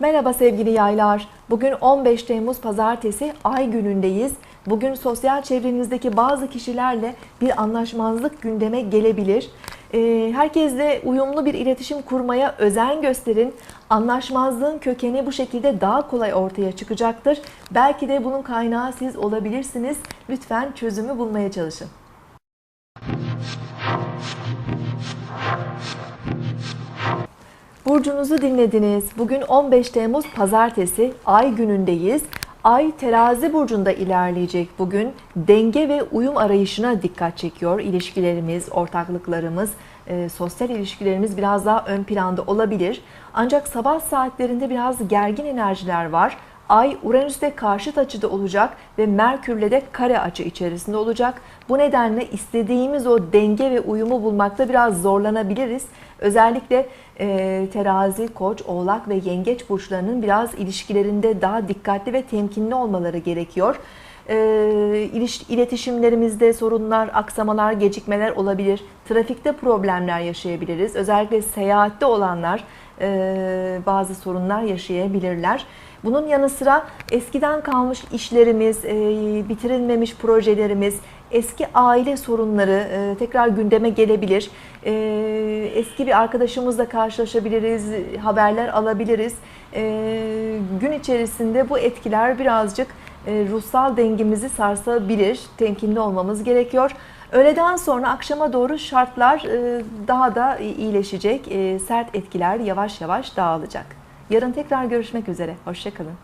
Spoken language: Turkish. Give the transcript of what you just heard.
Merhaba sevgili yaylar. Bugün 15 Temmuz Pazartesi ay günündeyiz. Bugün sosyal çevrenizdeki bazı kişilerle bir anlaşmazlık gündeme gelebilir. Ee, Herkesle uyumlu bir iletişim kurmaya özen gösterin. Anlaşmazlığın kökeni bu şekilde daha kolay ortaya çıkacaktır. Belki de bunun kaynağı siz olabilirsiniz. Lütfen çözümü bulmaya çalışın. Burcunuzu dinlediniz. Bugün 15 Temmuz Pazartesi ay günündeyiz. Ay terazi burcunda ilerleyecek bugün. Denge ve uyum arayışına dikkat çekiyor. İlişkilerimiz, ortaklıklarımız, e, sosyal ilişkilerimiz biraz daha ön planda olabilir. Ancak sabah saatlerinde biraz gergin enerjiler var. Ay Uranüs'te karşıt açıda olacak ve Merkür'le de kare açı içerisinde olacak. Bu nedenle istediğimiz o denge ve uyumu bulmakta biraz zorlanabiliriz. Özellikle e, terazi, koç, oğlak ve yengeç burçlarının biraz ilişkilerinde daha dikkatli ve temkinli olmaları gerekiyor. E, iletişimlerimizde sorunlar, aksamalar, gecikmeler olabilir. Trafikte problemler yaşayabiliriz. Özellikle seyahatte olanlar e, bazı sorunlar yaşayabilirler. Bunun yanı sıra eskiden kalmış işlerimiz, e, bitirilmemiş projelerimiz, eski aile sorunları e, tekrar gündeme gelebilir. E, eski bir arkadaşımızla karşılaşabiliriz, haberler alabiliriz. E, gün içerisinde bu etkiler birazcık e, ruhsal dengemizi sarsabilir. Temkinli olmamız gerekiyor. Öğleden sonra akşama doğru şartlar e, daha da iyileşecek. E, Sert etkiler yavaş yavaş dağılacak. Yarın tekrar görüşmek üzere. Hoşçakalın.